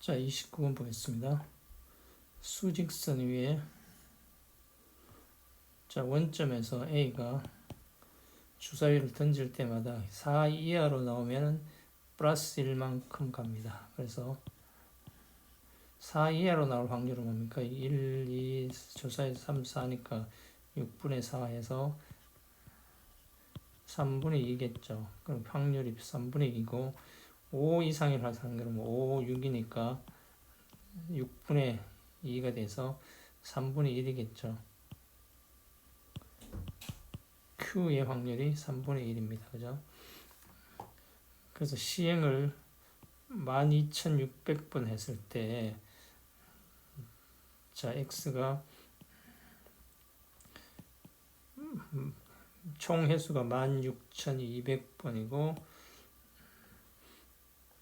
자, 29번 보겠습니다. 수직선 위에 자, 원점에서 A가 주사위를 던질 때마다 4 이하로 나오면 플러스 1만큼 갑니다. 그래서 4 이하로 나올 확률은 뭡니까? 1, 2, 주사위 3, 4니까 6분의 4에서 3분의 2겠죠. 그럼 확률이 3분의 2고 5 이상일 확률은 5, 6이니까 6분의 2가 돼서 3분의 1이겠죠. Q의 확률이 3분의 1입니다. 그죠? 그래서 시행을 12,600번 했을 때, 자, X가 총 횟수가 16,200번이고,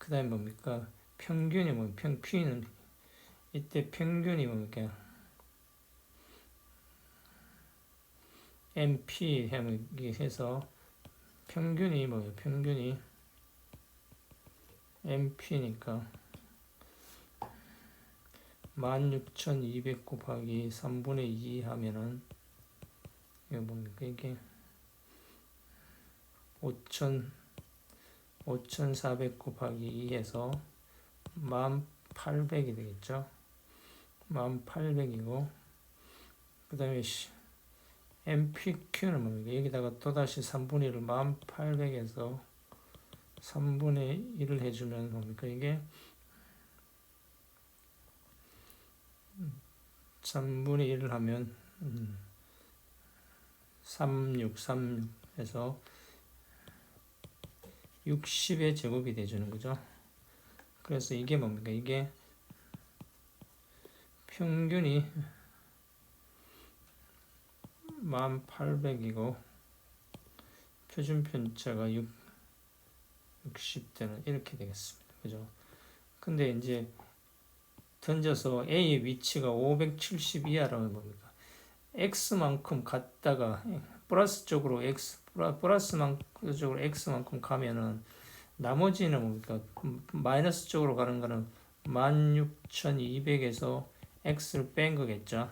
그 다음에 뭡니까? 평균이 뭐, 평, P는, 이때 평균이 뭡니까? MP 해서 평균이 뭐예요? 평균이 MP니까 16,200 곱하기 3분의 2 하면은 이거 뭡니까? 이게 5,000 5,400 곱하기 2에서 1,800이 되겠죠? 1,800이고 그 다음에 MPQ는 뭡니까? 여기다가 또다시 3분의 1을 1800에서 3분의 1을 해주면 뭡니까? 이게 3분의 1을 하면 3636에서 60의 제곱이 되주는 거죠. 그래서 이게 뭡니까? 이게 평균이 1800이고 표준 편차가 6, 60대는 이렇게 되겠습니다. 그죠? 근데 이제 던져서 A의 위치가 570 이하라면 뭡니까? X만큼 갔다가 플러스 쪽으로 X 플러스만큼 쪽으로 X만큼 가면은 나머지는 뭡니까? 마이너스 쪽으로 가는 거는 16,200에서 X를 뺀 거겠죠.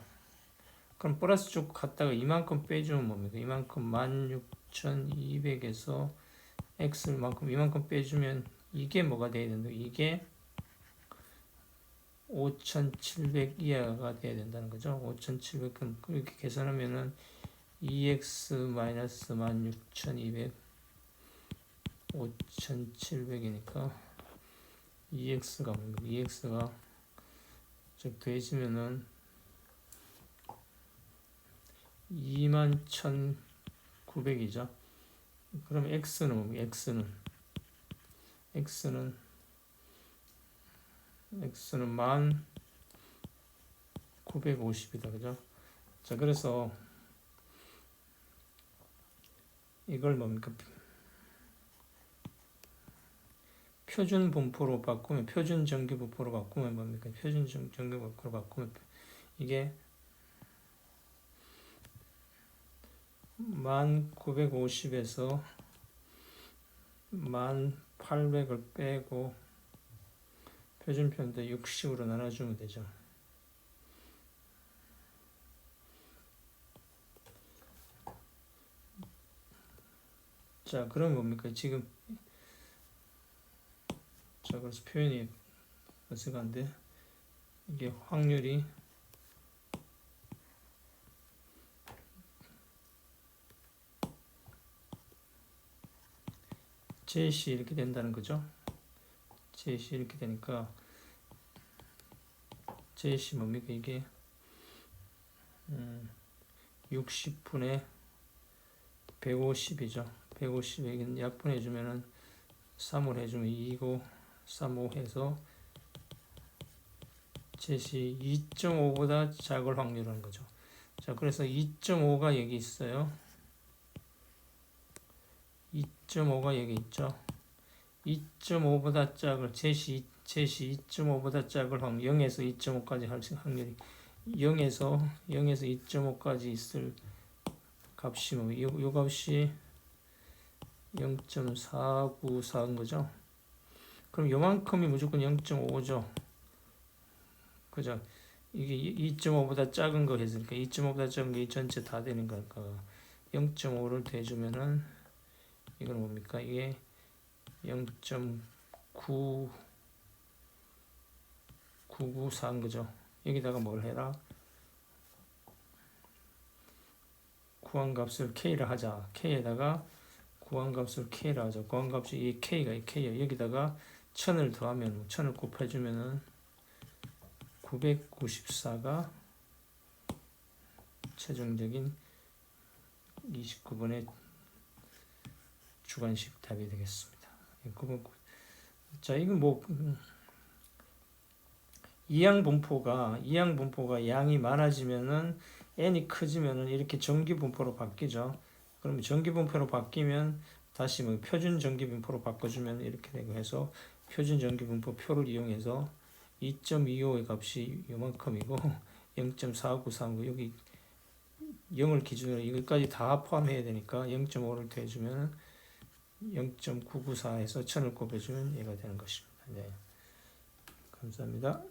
그럼 플러스 쪽 갔다가 이만큼 빼주면 뭡니까? 이만큼 16,200에서 x만큼 이만큼 빼주면 이게 뭐가 돼야 된다? 이게 5,700 이하가 돼야 된다는 거죠. 5,700 그럼 그렇게 계산하면은 2x 마이너스 16,200 5,700이니까 2x가 뭡니까? 2x가 즉 더해지면은 21,900이죠. 그럼 x는 x는 x는 x는 만 950이다. 그죠? 자, 그래서 이걸 뭡니까? 표준 분포로 바꾸면 표준 전기 분포로 바꾸면 뭡니까? 표준 전기 분포로 바꾸면 이게 만 950에서 만 800을 빼고 표준편도 60으로 나눠주면 되죠. 자, 그럼 뭡니까? 지금 자, 그래서 표현이 어색한데 이게 확률이 제시 이렇게 된다는 거죠. 제시 이렇게 되니까 제시 뭡니까 이게 음, 60분의 150이죠. 150에 약분해 주면은 3을 해주면 2고 3, 5 해서 제시 2.5보다 작을 확률하는 거죠. 자, 그래서 2.5가 여기 있어요. 2.5가 여기 있죠. 2.5보다 작을 제시 제시 2.5보다 작을 확률 0에서 2.5까지 할 확률이 0에서 0에서 2.5까지 있을 값이 뭐, 요, 요 값이 0.494인 거죠. 그럼 요만큼이 무조건 0.5죠. 그죠? 이게 2.5보다 작은 거 했으니까 2.5보다 작은 게 전체 다 되는 거니까 0.5를 대주면은 이건 뭡니까? 이게 0.9 994인 거죠. 여기다가 뭘 해라? 구한 값을 k를 하자. k에다가 구한 값을 k를 하자. 구한 값이 이 k가 이 k야. 여기다가 1000을 더하면 1000을 곱해주면은 994가 최종적인 29번의 주관식 답이 되겠습니다. 9번. 자, 이건 뭐 음, 이항 분포가 이항 분포가 양이 많아지면은 n이 커지면은 이렇게 정기 분포로 바뀌죠. 그러면 정기 분포로 바뀌면 다시 뭐 표준 정기 분포로 바꿔주면 이렇게 되고 해서 표준 정기 분포 표를 이용해서 2.25의 값이 요만큼이고 0.4939 여기 0을 기준으로 이것까지 다 포함해야 되니까 0.5를 더해주면 0.994에서 1000을 곱해주면 얘가 되는 것입니다. 네. 감사합니다.